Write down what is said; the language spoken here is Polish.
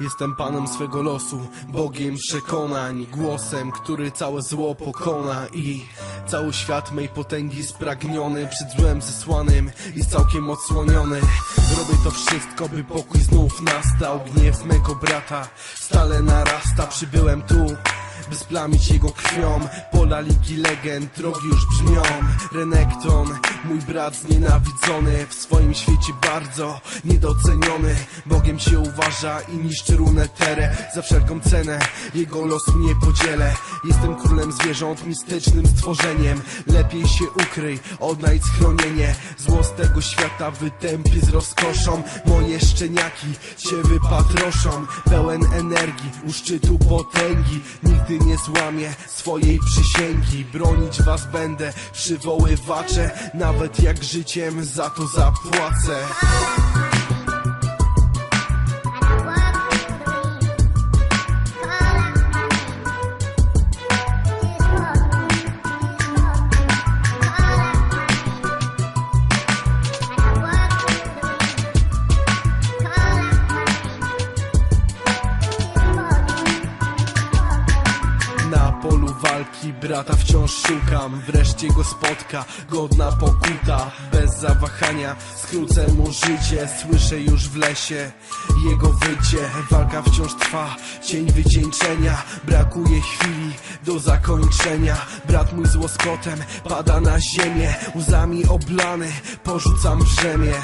Jestem panem swego losu, Bogiem przekonań Głosem, który całe zło pokona I cały świat mej potęgi spragniony Przed złem zesłanym i całkiem odsłoniony. Robię to wszystko, by pokój znów nastał Gniew mego brata stale narasta. Przybyłem tu by splamić jego krwią. Pola ligi legend, drogi już brzmią. Renekton, mój brat znienawidzony. W swoim świecie bardzo niedoceniony. Bogiem się uważa i niszczy runeterę Za wszelką cenę jego los nie podzielę. Jestem królem zwierząt, mistycznym stworzeniem. Lepiej się ukryj, odnajdź schronienie. Zło z tego świata wytępi z rozkoszą. Moje szczeniaki cię wypatroszą. Pełen energii, u szczytu potęgi. Nigdy nie złamię swojej przysięgi. Bronić was będę, przywoływacze. Nawet jak życiem za to zapłacę walki brata wciąż szukam. Wreszcie go spotka, godna pokuta. Bez zawahania skrócę mu życie. Słyszę już w lesie jego wycie. Walka wciąż trwa, cień wycieńczenia. Brakuje chwili do zakończenia. Brat mój z łoskotem pada na ziemię. Łzami oblany porzucam brzemię